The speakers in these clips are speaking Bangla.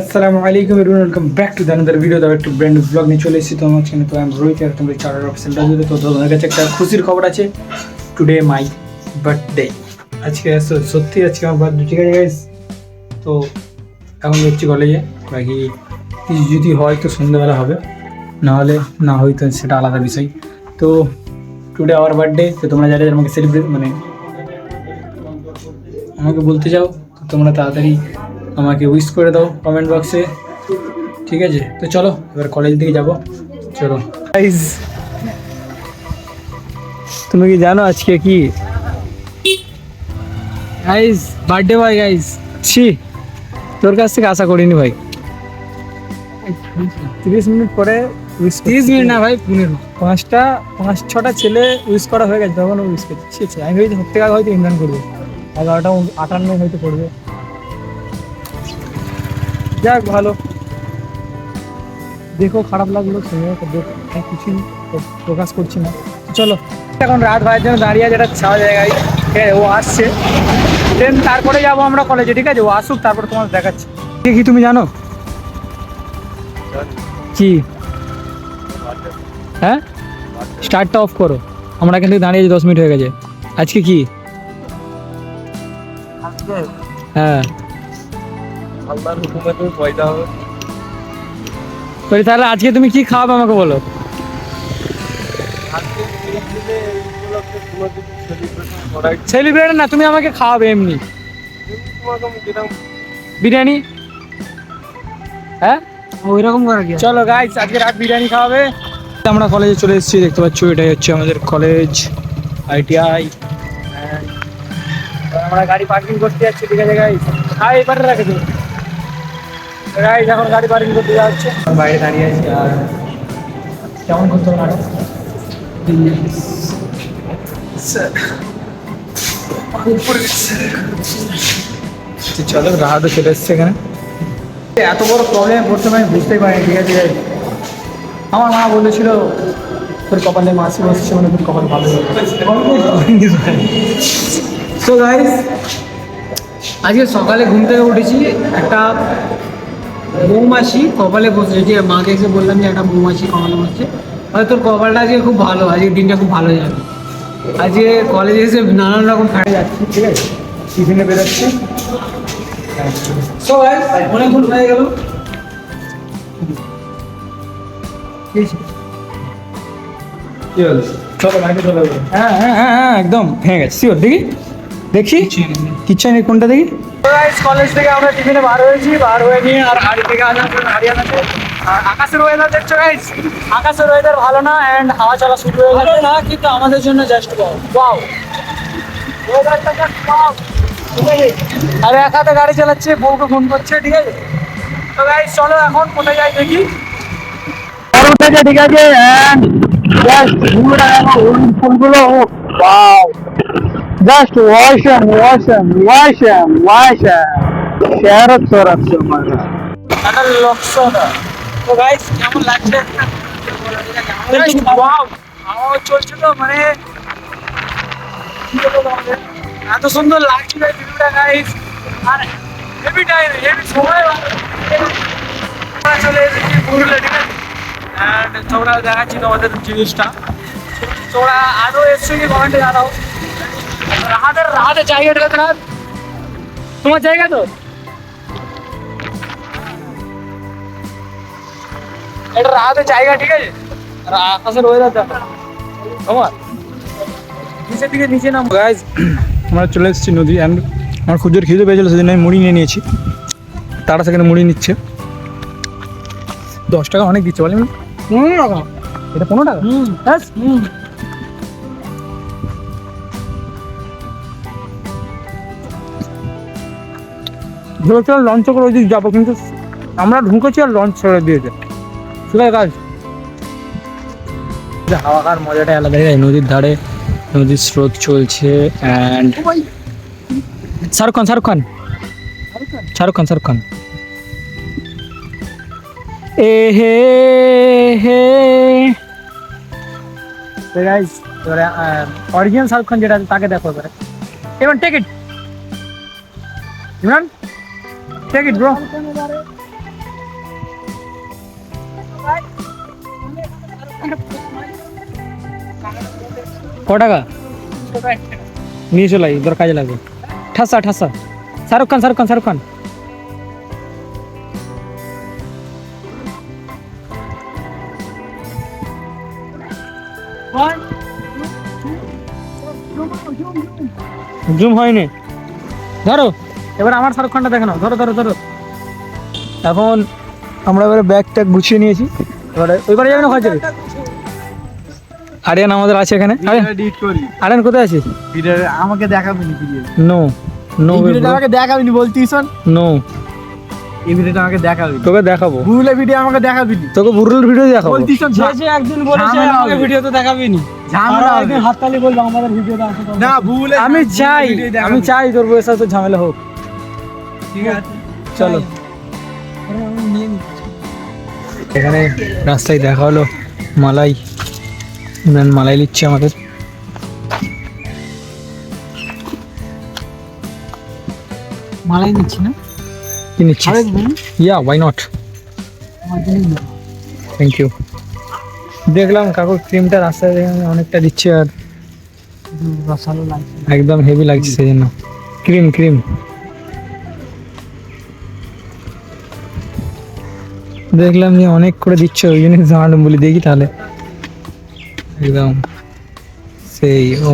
আসসালামু আলাইকুম everyone welcome back to the another video দাও একটু ব্র্যান্ড ব্লগ নিয়ে চলে এসেছি তোমার চ্যানেল তো আমি রোহিত আর তোমরা চার্টার অফিসার রাজুতে তো তোমাদের কাছে একটা খুশির খবর আছে। টুডে মাই বার্থডে আজকে সত্যি আজকে আমার বার্থডে ঠিক আছে গাইস তো এখন যাচ্ছি কলেজে বাকি কিছু যদি হয় তো সন্ধ্যেবেলা হবে। নাহলে না হলে, না হয়তো সেটা আলাদা বিষয়। তো টুডে আমার বার্থডে তো তোমরা যারা আমাকে সেলিব্রেট মানে আমাকে বলতে চাও, তো তোমরা তাড়াতাড়ি আমাকে উইশ করে দাও কমেন্ট বক্সে ঠিক আছে? তো চলো এবার কলেজ দিকে যাব। চলো। তুমি কি জানো আজকে কি? গাইজ বার্থডে ভাই গাইজ ছি তোর কাছ থেকে আশা করিনি ভাই। তিরিশ মিনিট পরে উইশ তিরিশ মিনিট না ভাই পনেরো। পাঁচটা পাঁচ ছটা ছেলে উইশ করা হয়ে গেছে তখন উইশ করছে। আমি ভেবেছি সত্যি হয়তো ইমরান করবে। এগারোটা আটান্ন হয়তো পড়বে যাক ভালো। দেখো খারাপ লাগল শুনে তো কিছুই প্রকাশ করছি না। চলো। এখন রাত ভাইয়ের জন্য দাঁড়িয়ে আছে ছাওয়া জায়গায়। ঠিক আছে ও আসছে। দেন তারপরে যাব আমরা কলেজে ঠিক আছে? ও আসুক তারপর তোমার দেখাচ্ছি। কি কি তুমি জানো? কি? হ্যাঁ? স্টার্টটা অফ করো। আমরা কিন্তু দাঁড়িয়ে আছি দশ মিনিট হয়ে গেছে। আজকে কি? হ্যাঁ। আল্লাহর হুকুমে তুমি পয়দা হবে তাহলে আজকে তুমি কি খাওয়াবে আমাকে বলো? সেলিব্রেট না তুমি আমাকে খাওয়াবে এমনি। বিরিয়ানি? হ্যাঁ? ওই রকম করা কি চলো গাইস আজকে রাত বিরিয়ানি খাওয়াবে। আমরা কলেজে চলে এসেছি দেখতে পাচ্ছ এটাই হচ্ছে আমাদের কলেজ আইটিআই আমরা গাড়ি পার্কিং করতে যাচ্ছি ঠিক আছে গাইস হ্যাঁ এবারে রাখে দিন গাইস এখন গাড়ি পার্কিং করতে যাচ্ছে। বাইরে দাঁড়িয়ে আছি আর কেমন করতে হবে ম্যাডাম চলো রাহাতে চলে এসছে এখানে। এত বড় প্রবলেমে পড়তে আমি বুঝতেই পারিনি ঠিক আছে? আমার মা বলেছিল তোর কপালে মাসি বসছে মানে তোর কপাল ভালো সো গাইস আজকে সকালে ঘুম থেকে উঠেছি একটা মৌমাছি কপালে বসেছে যে মাকে এসে বললাম যে একটা মৌমাছি কপালে বসছে হয়তো তোর কপালটা আজকে খুব ভালো আজকে দিনটা খুব ভালো যাবে। আজকে কলেজে এসে নানান রকম খাটে যাচ্ছে ঠিক আছে? টিফিনে বেরোচ্ছে। অনেকক্ষণ হয়ে গেল। কি হলো? চলো হ্যাঁ হ্যাঁ হ্যাঁ হ্যাঁ একদম ভেঙে গেছে। শিওর দেখি। দেখি? কিচ্ছু নেই কোনটা দেখি? কলেজ থেকে আমরা টিফিনে বার হয়েছি বার হয়ে নিয়ে আর বাড়ি থেকে আসার জন্য হারিয়ানাতে আর আকাশের ওয়েদার দেখছ গাইস আকাশের ওয়েদার ভালো না অ্যান্ড হাওয়া চলা শুরু হয়ে গেছে। না কিন্তু আমাদের জন্য জাস্ট ওয়াও ওয়েদারটা জাস্ট ওয়াও ঠিক আছে আর এক হাতে গাড়ি চালাচ্ছে বউকে ফোন করছে ঠিক আছে? তো গাইস চলো এখন কোথায় যাই দেখি? ঠিক আছে অ্যান্ড জাস্ট ফুলগুলো ওয়াও জাস্ট ওয়াশন ওয়াশন ওয়াশন ওয়াশন শেয়ারত সরত সমানা এটা লক্ষণা তো গাইস কেমন লাগছে? ওয়াও আওয়াজ চলছে তো মানে? এত সুন্দর লাগছিল এই ভিডিওটা গাইস আর হেভি টাইম হেভি সময় চলে এসেছি পুরুলিয়া ঠিক আছে অ্যান্ড তোমরা দেখাচ্ছি তোমাদের জিনিসটা। তোমরা আরও এসছো কমেন্টে জানাও। রাহাতের জায়গাটা দেখা তোমার জায়গা তো? এটা রাহাতের জায়গা ঠিক আছে? আকাশের ওয়েদার দেখো। তোমার? নিচের দিকে নিচে নাম। গাইজ আমরা চলে এসেছি নদী অ্যান্ড আমার খুব জোর খিদে পেয়েছিল সেদিন আমি মুড়ি নিয়ে নিয়েছি। তারা সেখানে মুড়ি নিচ্ছে। দশ টাকা অনেক দিচ্ছে বলেন পনেরো টাকা। এটা পনেরো টাকা? ব্যাস ভেবেছিলাম লঞ্চ করে ওই দিক যাব কিন্তু আমরা ঢুকেছি আর লঞ্চ ছেড়ে দিয়েছে। ঠিক আছে কাজ হাওয়া খাওয়ার মজাটাই আলাদা যায় নদীর ধারে নদীর স্রোত চলছে অ্যান্ড শাহরুখ খান শাহরুখ খান। শাহরুখ খান শাহরুখ খান। এ হে হে। গাইস এবারে অরিজিনাল শাহরুখ খান যেটা আছে তাকে দেখো এবারে। এবার take it Imran Check it, bro. ক টাকা নিয়ে চলে তোর কাজে লাগবে ঠাসা ঠাসা শাহরুখ খান শাহরুখ খান শাহরুখ খান জুম হয়নি ধরো এবার আমার শাহরুখ খানটা দেখে নাও। ধরো ধরো ধরো। এখন আমরা এবারে ব্যাগ ট্যাগ গুছিয়ে নিয়েছি। এবারে ওইবারে যাবে না খরচা আরিয়ান আমাদের আছে এখানে। আরিয়ান কোথায় ভিডিও আমাকে দেখাবি নো নো ভিডিওটা আমাকে দেখাবি নি বলতি নো এই ভিডিওটা আমাকে দেখাবি তোকে দেখাবো। ভুলে ভিডিও আমাকে দেখাবি তোকে বুরুল ভিডিও দেখাবো। বলতি শোন একদিন ঝামেলা হবে। ভিডিও তো দেখাবি নি। ঝামেলা হবে। হাততালি বলব আমাদের ভিডিওটা না ভুলে আমি চাই আমি চাই তোর ঝামেলা হোক। ঠিক আছে। চলো। এখানে রাস্তায় দেখা হলো মালাই। ইমরান মালাই নিচ্ছে আমাদের। মালাই নিচ্ছি না? কি নিচ্ছিস? Yeah why not thank you দেখলাম কাকুর ক্রিমটা রাস্তায় অনেকটা দিচ্ছে আর একদম হেভি লাগছে সেই জন্য। ক্রিম ক্রিম দেখলাম যে অনেক করে দিচ্ছে, ওই জন্য জানালাম বলি, দেখি তাহলে। একদম সেই, ও।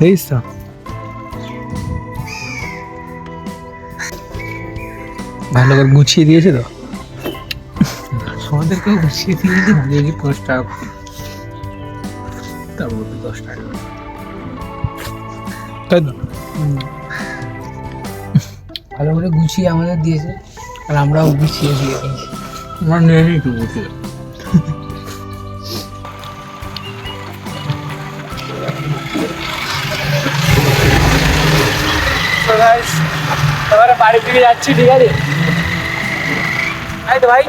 এই তো। ভালো করে গুছিয়ে দিয়েছে তো? তোমাদেরকে গুছিয়ে দিয়ে দিই দেখি পাঁচ টাকা করে। তার মধ্যে দশ টাকা তো? ভালো করে গুছিয়ে আমাদের দিয়েছে আর আমরাও গুছিয়ে দিয়ে দিয়েছি আমার নিয়ে নিই একটু গুছিয়ে। এবারে বাড়ির দিকে যাচ্ছি ঠিক আছে তো ভাই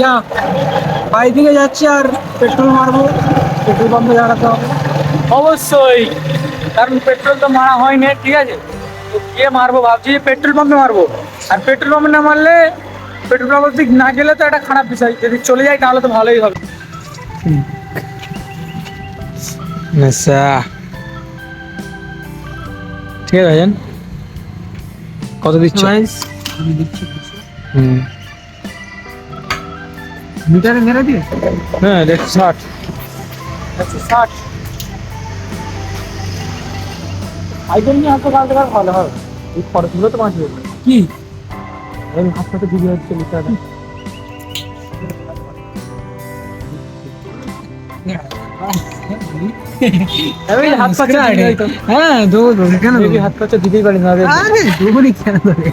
ইয়া বাড়ি দিকে যাচ্ছি আর পেট্রোল মারবো। পেট্রোল পাম্পে দাঁড়াতে হবে। অবশ্যই কারণ পেট্রোল তো মারা হয়নি ঠিক আছে? তো গিয়ে মারবো ভাবছি যে পেট্রোল পাম্পে মারবো। আর পেট্রোল পাম্পে না মারলে পেট্রোল পাম্পের দিক না গেলে তো একটা খারাপ বিষয়। যদি চলে যায় তাহলে তো ভালোই হবে। নেশা ঠিক আছে ভাইজান। কত দিচ্ছ? দিচ্ছি হুম। মিটারে মেরে দিয়ে? হ্যাঁ একশো ষাট। একশো ষাট। আইটেম নিয়ে হাতে কালকে আর ভালো হবে এই খরচগুলো তো বাঁচবে কি? এই হাত সাথে ভিডিও হচ্ছে পাচ্ছে হ্যাঁ দৌড় দৌড়। কেন হাত পাচ্ছে দিতেই পারি না আরে কেন ধরে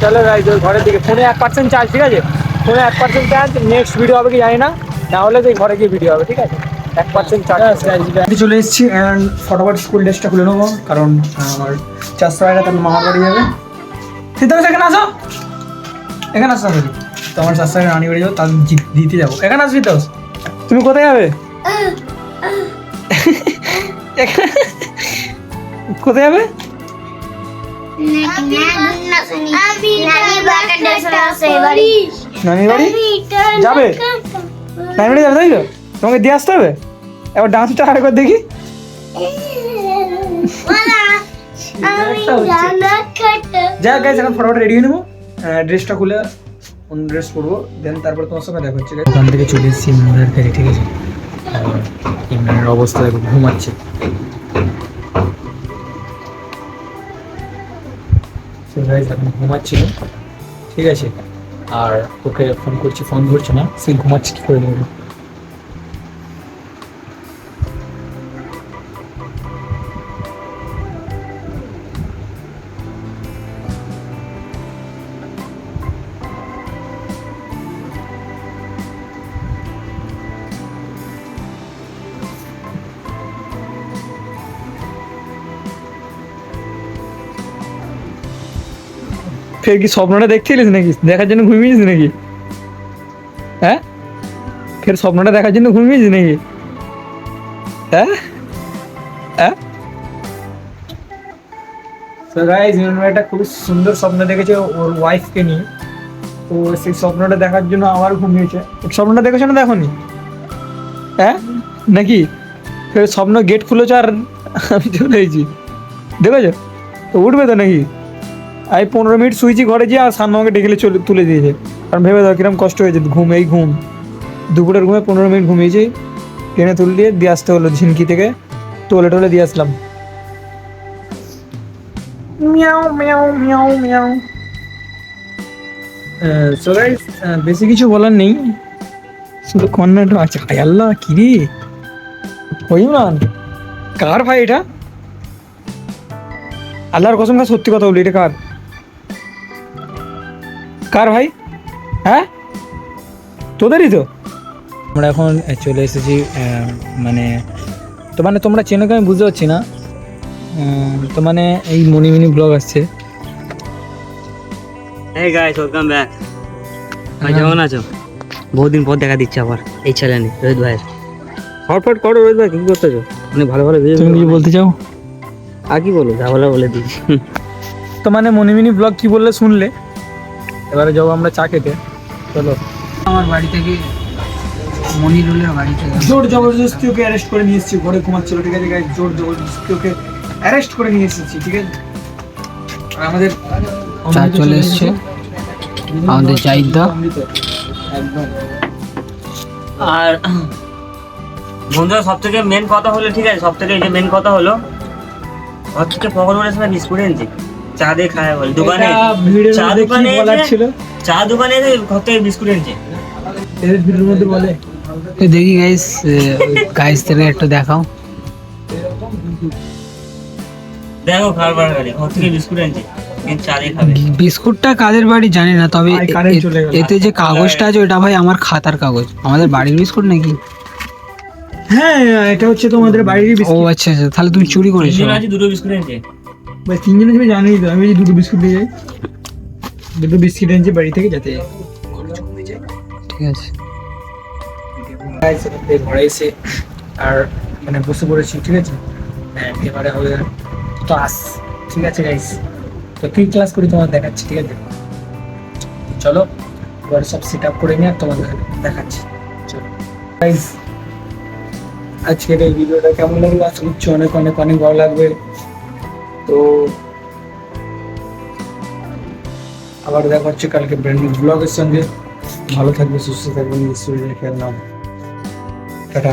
চলো গাইজ ওর ঘরের দিকে। ফোনে এক পার্সেন্ট চার্জ ঠিক আছে? ফোনে এক পার্সেন্ট চার্জ নেক্সট ভিডিও হবে কি জানি না? তাহলে তো এই ঘরে গিয়ে ভিডিও হবে ঠিক আছে? এক পার্সেন্ট চার্জ চলে এসেছি অ্যান্ড ফটোফট স্কুল ড্রেসটা খুলে নেব কারণ আমার চারশো টাকা তার মামার বাড়ি যাবে। সিদ্ধান্ত এখানে আসো। এখানে আসো তাড়াতাড়ি। তো আমার চারশো টাকা রানি বাড়ি যাব তার দিতে যাব। এখানে আসবি তো তুমি কোথায় যাবে? এখানে- কোথায় যাবে? যাবে? নানি বাড়ি যাবে, তাই তো? তোমাকে দিয়ে আসতে হবে? এবার ডান্সটা আরেকবার দেখি। যা গাইজ এখন ফটোফট রেডি হয়ে নেব। ড্রেসটা খুলে অন্য ড্রেস পরবো। দেন তারপর তোমার সঙ্গে দেখা হচ্ছে ওখান থেকে চলে এসেছি, ইমরানের কাছে, ঠিক আছে? ইমরানের অবস্থা দেখো, ঘুমাচ্ছে। ঘুমাচ্ছিল। ঠিক আছে? আর ওকে ফোন করছি ফোন ধরছে না। সে ঘুমাচ্ছে কি করে দেবো ফের কি স্বপ্নটা দেখছিলিস নাকি? দেখার জন্য ঘুমিয়েছিস নাকি? হ্যাঁ? ফের স্বপ্নটা দেখার জন্য ঘুমিয়েছি নাকি? হ্যাঁ? হ্যাঁ? একটা খুব সুন্দর স্বপ্ন দেখেছে ওর ওয়াইফকে নিয়ে। তো সেই স্বপ্নটা দেখার জন্য আবার ঘুমিয়েছে। স্বপ্নটা দেখেছ না দেখো হ্যাঁ? নাকি? ফের স্বপ্ন গেট খুলেছে আর আমি চলে এসেছি। দেখেছ? তো উঠবে তো নাকি? আমি পনেরো মিনিট শুয়েছি ঘরে গিয়ে আর সামনে আমাকে ডেকে চলে তুলে দিয়েছে। কারণ ভেবে দাও কিরম কষ্ট হয়েছে, ঘুম, এই ঘুম। দুপুরের ঘুমে পনেরো মিনিট ঘুমিয়েছি, টেনে তুলে দিয়ে দিয়ে আসতে হলো ঝিনকি থেকে। তোলে টোলে দিয়ে আসলাম। মিয়াও মিয়াও মিয়াও মিয়াও। বেশি কিছু বলার নেই। শুধু কন্যাটা আছে। আল্লাহ, কি রে? হইমান কার ভাই এটা? আল্লাহর কসম সত্যি কথা বলি, এটা কার? কার ভাই? হ্যাঁ? তোদেরই তো? আমরা এখন চলে এসেছি মানে তো মানে তোমরা চেনো কি আমি বুঝতে পারছি না? তো মানে এই মনিমিনি ব্লগ আসছে। এই গাইস ওয়েলকাম ব্যাক ভাই কেমন আছো? বহুদিন পর দেখা দিচ্ছে আবার এই চ্যানেলে রোহিত ভাইয়ের। ফটফট করো রোহিত ভাই কি করতেছো? অনেক ভালো ভালো ভিডিও তুমি কিছু বলতে চাও? আর কি বলো? যা বলে বলে দিচ্ছি তো মানে মনিমিনি ব্লগ কি বললে শুনলে? এবারে যাব আমরা চা খেতে। চলো। আমার বাড়ি থেকে মনিরুলের বাড়ি থেকে। জোর জবরদস্তি ওকে অ্যারেস্ট করে নিয়ে এসেছি ঘরে ঘুমাচ্ছিল ঠিক আছে? guys? জোর জবরদস্তি ওকে অ্যারেস্ট করে নিয়ে এসেছি ঠিক আছে? আর আমাদের চা চলে এসছে। আমাদের চাহিদা একদম আর বন্ধুরা সব থেকে মেন কথা হলো ঠিক আছে সব থেকে যে মেন কথা হলো থেকে পকড় করে সময় বিস্কুট এনেছে। চা দিয়ে খায় বলে। দোকানে চা দোকানে ছিল? চা দোকানে ঘর থেকে বিস্কুট এনেছে। এর ভিডিওর মধ্যে বলে। দেখি গাইস গাইসদেরকে একটু দেখাও। দেখো খাবার গাড়ি ঘর থেকে বিস্কুট এনেছে বিস্কুটটা কাদের বাড়ি জানি না তবে। এতে যে কাগজটা আছে ওটা ভাই আমার খাতার কাগজ। আমাদের বাড়ির বিস্কুট নাকি? হ্যাঁ এটা হচ্ছে তোমাদের বাড়িরই ও আচ্ছা আচ্ছা তাহলে তুমি চুরি করেছ। দুটো বিস্কুট এনেছে। ভাই তিনজনে তুমি জানোই তো আমি দুটো বিস্কুট দিয়ে যাই দুটো বিস্কিট এনেছি বাড়ি থেকে যাতে ঠিক আছে। ঘরে এসে আর মানে বসে পড়েছি ঠিক আছে? হ্যাঁ, এবারে হবে ক্লাস ঠিক আছে গাইস? তো কি ক্লাস করি তোমার দেখাচ্ছি ঠিক আছে? চলো এবার সব সেট আপ করে নিয়ে আর তোমাদের দেখাচ্ছি। চলো। গাইস আজকের এই ভিডিওটা কেমন লাগল? আশা করছি অনেক অনেক অনেক ভালো লাগবে। তো আবার দেখা হচ্ছে কালকে ব্র্যান্ড নিউ ব্লগের সঙ্গে। ভালো থাকবে সুস্থ থাকবেন, নিশ্চয়ই খেয়াল নাও টাটা।